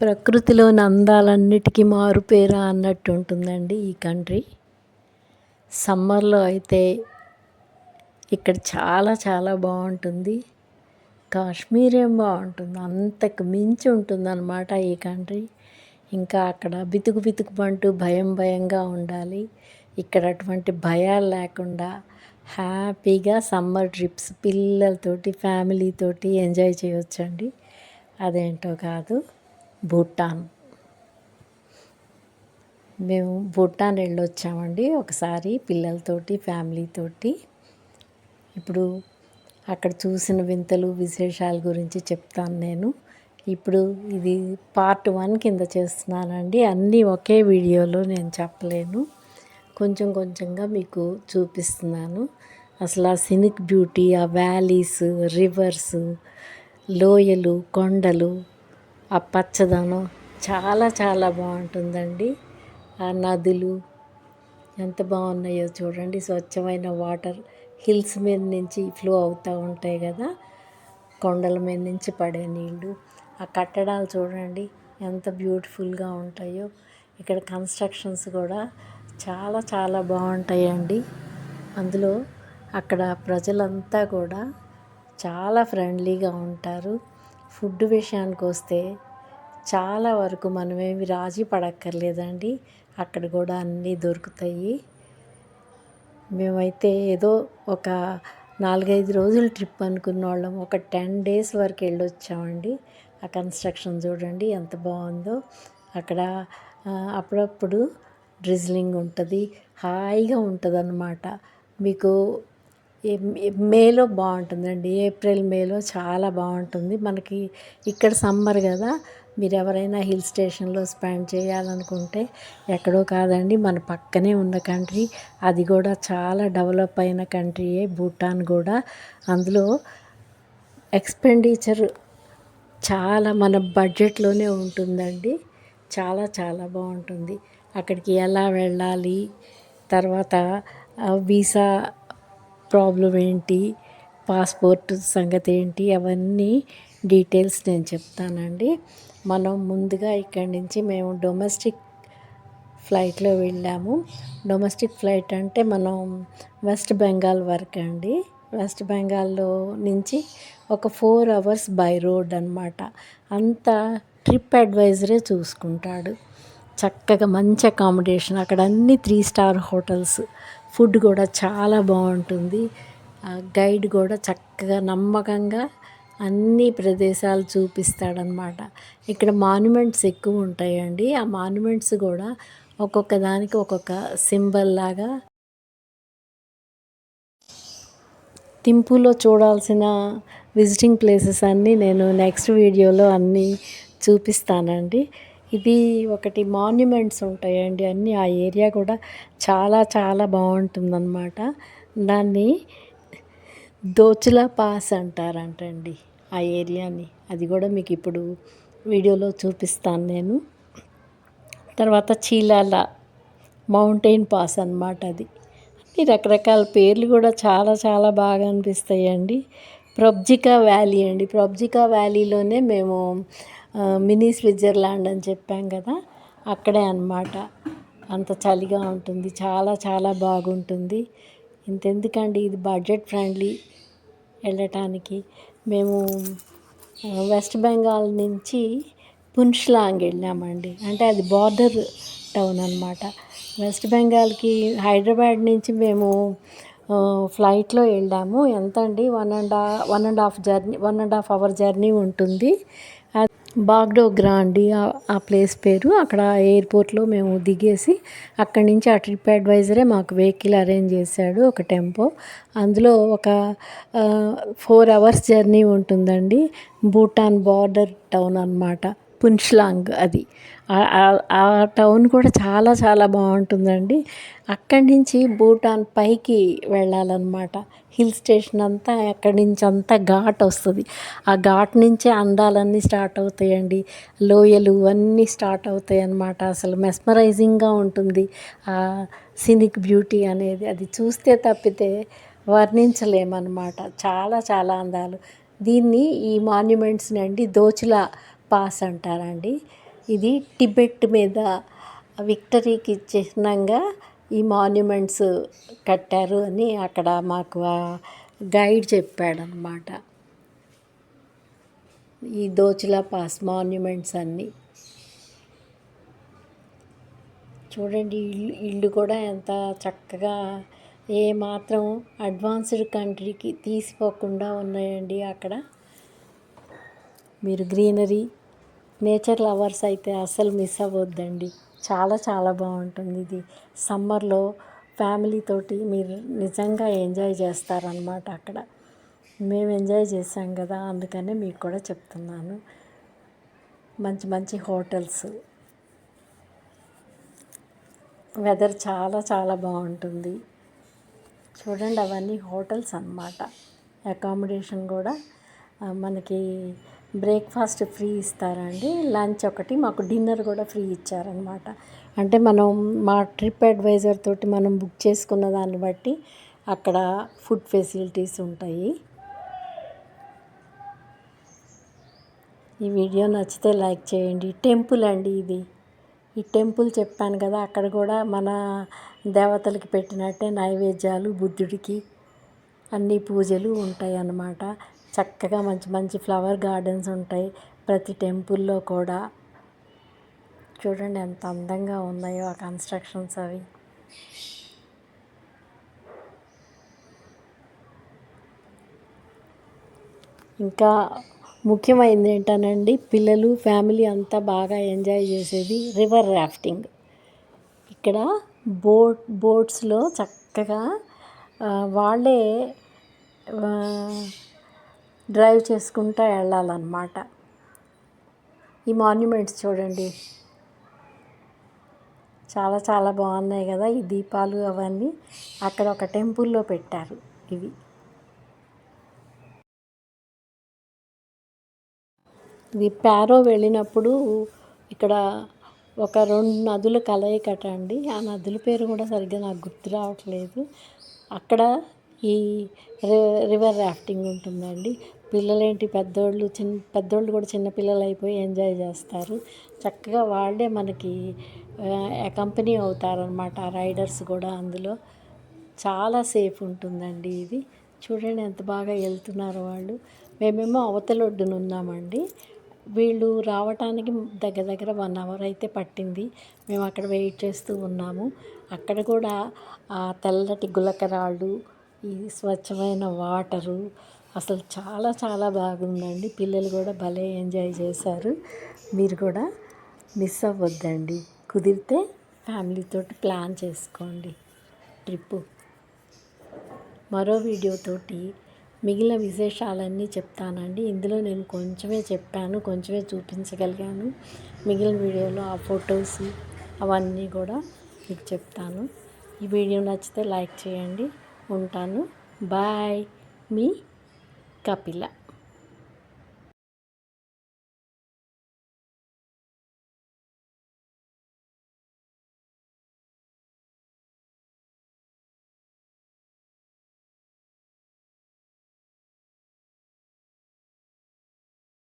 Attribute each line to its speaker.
Speaker 1: ప్రకృతిలోని అందాలన్నిటికీ మారుపేరా అన్నట్టు ఉంటుందండి ఈ కంట్రీ. సమ్మర్లో అయితే ఇక్కడ చాలా చాలా బాగుంటుంది. కాశ్మీర్ ఏం బాగుంటుంది? అంతకు మించి ఉంటుందన్నమాట ఈ కంట్రీ. ఇంకా అక్కడ బితుకు బితుకుమంటూ భయం భయంగా ఉండాలి. ఇక్కడ అటువంటి భయాలు లేకుండా హ్యాపీగా సమ్మర్ ట్రిప్స్ పిల్లలతోటి ఫ్యామిలీతోటి ఎంజాయ్ చేయొచ్చండి. అదేంటో కాదు. భూటాన్. మేము భూటాన్ వెళ్ళొచ్చామండి ఒకసారి పిల్లలతోటి ఫ్యామిలీతోటి ఇప్పుడు అక్కడ చూసిన వింతలు విశేషాల గురించి చెప్తాను నేను. ఇప్పుడు ఇది పార్ట్ వన్ కింద చేస్తున్నానండి. అన్నీ ఒకే వీడియోలో నేను చెప్పలేను. కొంచెం కొంచెంగా మీకు చూపిస్తున్నాను. అసలు ఆ సినిక్ బ్యూటీ ఆ వ్యాలీస్ రివర్స్ లోయలు కొండలు ఆ పచ్చదనం చాలా చాలా బాగుంటుందండి. ఆ నదులు ఎంత బాగున్నాయో చూడండి. స్వచ్ఛమైన వాటర్ హిల్స్ మీద నుంచి ఫ్లో అవుతూ ఉంటాయి కదా. కొండల మీద నుంచి పడే నీళ్ళు ఆ కట్టడాలు చూడండి ఎంత బ్యూటిఫుల్గా ఉంటాయో. ఇక్కడ కన్స్ట్రక్షన్స్ కూడా చాలా చాలా బాగుంటాయండి. అందులో అక్కడ ప్రజలంతా కూడా చాలా ఫ్రెండ్లీగా ఉంటారు. ఫుడ్ విషయానికి వస్తే చాలా వరకు మనమేమి రాజీ పడక్కర్లేదండి. అక్కడ కూడా అన్నీ దొరుకుతాయి. మేమైతే ఏదో ఒక నాలుగైదు రోజులు ట్రిప్ అనుకున్న వాళ్ళం. ఒక టెన్ డేస్ వరకు వెళ్ళొచ్చామండి. ఆ కన్స్ట్రక్షన్ చూడండి ఎంత బాగుందో. అక్కడ అప్పుడప్పుడు డ్రిజ్లింగ్ ఉంటుంది. హాయిగా ఉంటుంది అన్నమాట మీకు మేలో బాగుంటుందండి. ఏప్రిల్ మేలో చాలా బాగుంటుంది. మనకి ఇక్కడ సమ్మర్ కదా మీరు ఎవరైనా హిల్ స్టేషన్లో స్పెండ్ చేయాలనుకుంటే ఎక్కడో కాదండి మన పక్కనే ఉన్న కంట్రీ. అది కూడా చాలా డెవలప్ అయిన కంట్రీయే భూటాన్ కూడా. అందులో ఎక్స్పెండిచర్ చాలా మన బడ్జెట్లోనే ఉంటుందండి. చాలా చాలా బాగుంటుంది. అక్కడికి ఎలా వెళ్ళాలి తర్వాత వీసా ప్రాబ్లం ఏంటి పాస్పోర్ట్ సంగతి ఏంటి అవన్నీ డీటెయిల్స్ నేను చెప్తానండి. మనం ముందుగా ఇక్కడి నుంచి మేము డొమెస్టిక్ ఫ్లైట్లో వెళ్ళాము. డొమెస్టిక్ ఫ్లైట్ అంటే మనం వెస్ట్ బెంగాల్ వరకు అండి. వెస్ట్ బెంగాల్లో నుంచి ఒక ఫోర్ అవర్స్ బై రోడ్ అనమాట అంతా ట్రిప్ అడ్వైజరే చూసుకుంటాడు. చక్కగా మంచి అకామిడేషన్. అక్కడ అన్ని త్రీ స్టార్ హోటల్స్ ఫుడ్ కూడా చాలా బాగుంటుంది. గైడ్ కూడా చక్కగా నమ్మకంగా అన్ని ప్రదేశాలు చూపిస్తాడనమాట ఇక్కడ మాన్యుమెంట్స్ ఎక్కువ ఉంటాయండి. ఆ మాన్యుమెంట్స్ కూడా ఒక్కొక్క దానికి ఒక్కొక్క సింబల్ లాగా తింపులో చూడాల్సిన విజిటింగ్ ప్లేసెస్ అన్నీ నేను నెక్స్ట్ వీడియోలో అన్నీ చూపిస్తానండి. ఇది ఒకటి మాన్యుమెంట్స్ ఉంటాయండి అన్నీ. ఆ ఏరియా కూడా చాలా చాలా బాగుంటుందన్నమాట. దాన్ని దోచులా పాస్ అంటారంటండి ఆ ఏరియాని అది కూడా మీకు ఇప్పుడు వీడియోలో చూపిస్తాను నేను. తర్వాత చీలాల మౌంటైన్ పాస్ అనమాట అది. అన్ని రకరకాల పేర్లు కూడా చాలా చాలా బాగా అనిపిస్తాయండి. ప్రబ్జికా వ్యాలీ అండి. ప్రబ్జికా వ్యాలీలోనే మేము మినీ స్విట్జర్లాండ్ అని చెప్పాం కదా అక్కడే అనమాట అంత చలిగా ఉంటుంది చాలా చాలా బాగుంటుంది. ఇంతెందుకండి ఇది బడ్జెట్ ఫ్రెండ్లీ వెళ్ళటానికి. మేము వెస్ట్ బెంగాల్ నుంచి పున్ష్లాంగ్ వెళ్ళామండి. అంటే అది బార్డర్ టౌన్ అనమాట వెస్ట్ బెంగాల్కి హైదరాబాద్ నుంచి మేము ఫ్లైట్లో వెళ్ళాము. ఎంత అండి one and one and half journey one and half hour journey ఉంటుంది. బాగ్డోగ్రా అండి ఆ ప్లేస్ పేరు. అక్కడ ఎయిర్పోర్ట్లో మేము దిగేసి అక్కడి నుంచి ఆ ట్రిప్ అడ్వైజరే మాకు వెహికల్ అరేంజ్ చేశాడు ఒక టెంపో. అందులో ఒక ఫోర్ అవర్స్ జర్నీ ఉంటుందండి. భూటాన్ బార్డర్ టౌన్ అనమాట పున్ష్లాంగ్ అది. ఆ టౌన్ కూడా చాలా చాలా బాగుంటుందండి. అక్కడి నుంచి భూటాన్ పైకి వెళ్ళాలన్నమాట. హిల్ స్టేషన్ అంతా అక్కడి నుంచి అంతా ఘాట్ వస్తుంది. ఆ ఘాట్ నుంచే అందాలన్నీ స్టార్ట్ అవుతాయండి. లోయలు అన్నీ స్టార్ట్ అవుతాయి అన్నమాట అసలు మెస్మరైజింగ్గా ఉంటుంది. ఆ సినిక్ బ్యూటీ అనేది. అది చూస్తే తప్పితే వర్ణించలేమన్నమాట. చాలా చాలా అందాలు. దీన్ని ఈ మాన్యుమెంట్స్ని అండి దోచులా పాస్ అంటారండి. ఇది టిబెట్ మీద విక్టరీకి చిహ్నంగా ఈ మాన్యుమెంట్స్ కట్టారు అని అక్కడ మాకు గైడ్ చెప్పాడనమాట. ఈ దోచిలా పాస్ మాన్యుమెంట్స్ అన్నీ. చూడండి ఇల్లు ఇల్లు కూడా ఎంత చక్కగా ఏ మాత్రం అడ్వాన్స్డ్ కంట్రీకి తీసిపోకుండా ఉన్నాయండి అక్కడ. మీరు గ్రీనరీ నేచర్ లవర్స్ అయితే అస్సలు మిస్ అవ్వద్దండి. చాలా చాలా బాగుంటుంది ఇది. సమ్మర్లో ఫ్యామిలీ తోటి మీరు నిజంగా ఎంజాయ్ చేస్తారనమాట అక్కడ. మేము ఎంజాయ్ చేసాం కదా అందుకనే మీకు కూడా చెప్తున్నాను. మంచి మంచి హోటల్స్. వెదర్ చాలా చాలా బాగుంటుంది. చూడండి అవన్నీ హోటల్స్ అన్నమాట. అకామిడేషన్ కూడా మనకి బ్రేక్ఫాస్ట్ ఫ్రీ ఇస్తారండి లంచ్ ఒకటి మాకు డిన్నర్ కూడా ఫ్రీ ఇచ్చారనమాట అంటే మనం మా ట్రిప్ అడ్వైజర్ తోటి మనం బుక్ చేసుకున్న దాన్ని బట్టి అక్కడ ఫుడ్ ఫెసిలిటీస్ ఉంటాయి. ఈ వీడియో నచ్చితే లైక్ చేయండి. టెంపుల్ అండి ఇది. ఈ టెంపుల్ చెప్పాను కదా అక్కడ కూడా మన దేవతలకి పెట్టినట్టే నైవేద్యాలు బుద్ధుడికి అన్ని పూజలు ఉంటాయి అన్నమాట చక్కగా మంచి మంచి ఫ్లవర్ గార్డెన్స్ ఉంటాయి. ప్రతి టెంపుల్లో కూడా. చూడండి ఎంత అందంగా ఉన్నాయో ఆ కన్స్ట్రక్షన్స్ అవి. ఇంకా ముఖ్యమైనది ఏంటనండి పిల్లలు ఫ్యామిలీ అంతా బాగా ఎంజాయ్ చేసేది రివర్ రాఫ్టింగ్. ఇక్కడ బోట్ బోట్స్లో చక్కగా వాళ్ళే డ్రైవ్ చేసుకుంటూ వెళ్ళాలన్నమాట. ఈ మాన్యుమెంట్స్ చూడండి. చాలా చాలా బాగున్నాయి కదా ఈ దీపాలు అవన్నీ. అక్కడ ఒక టెంపుల్లో పెట్టారు ఇవి. ఇది ప్యారో వెళ్ళినప్పుడు ఇక్కడ ఒక రెండు నదుల కలయికట అండి. ఆ నదుల పేరు కూడా సరిగ్గా నాకు గుర్తు రావట్లేదు. అక్కడ ఈ రి- రివర్ రాఫ్టింగ్ ఉంటుందండి. పిల్లలేంటి పెద్దోళ్ళు? చిన్న పెద్దోళ్ళు కూడా చిన్నపిల్లలు అయిపోయి ఎంజాయ్ చేస్తారు. చక్కగా వాళ్ళే మనకి కంపెనీ అవుతారనమాట రైడర్స్ కూడా అందులో. చాలా సేఫ్ ఉంటుందండి ఇది. చూడండి ఎంత బాగా వెళ్తున్నారు వాళ్ళు. మేమేమో అవతలొడ్డున ఉన్నామండి. వీళ్ళు రావటానికి దగ్గర దగ్గర వన్ అవర్ అయితే పట్టింది. మేము అక్కడ వెయిట్ చేస్తూ ఉన్నాము. అక్కడ కూడా ఆ తెల్లటి గులకరాళ్ళు ఈ స్వచ్ఛమైన వాటరు అసలు చాలా చాలా బాగుందండి. పిల్లలు కూడా భలే ఎంజాయ్ చేశారు. మీరు కూడా మిస్ అవ్వద్దండి. కుదిరితే ఫ్యామిలీతోటి ప్లాన్ చేసుకోండి ట్రిప్పు. మరో వీడియోతోటి మిగిలిన విశేషాలన్నీ చెప్తానండి. ఇందులో నేను కొంచెమే చెప్పాను కొంచెమే చూపించగలిగాను. మిగిలిన వీడియోలో ఆ ఫొటోస్ అవన్నీ కూడా మీకు చెప్తాను. ఈ వీడియో నచ్చితే లైక్ చేయండి. ఉంటాను. బాయ్. మీ Capilla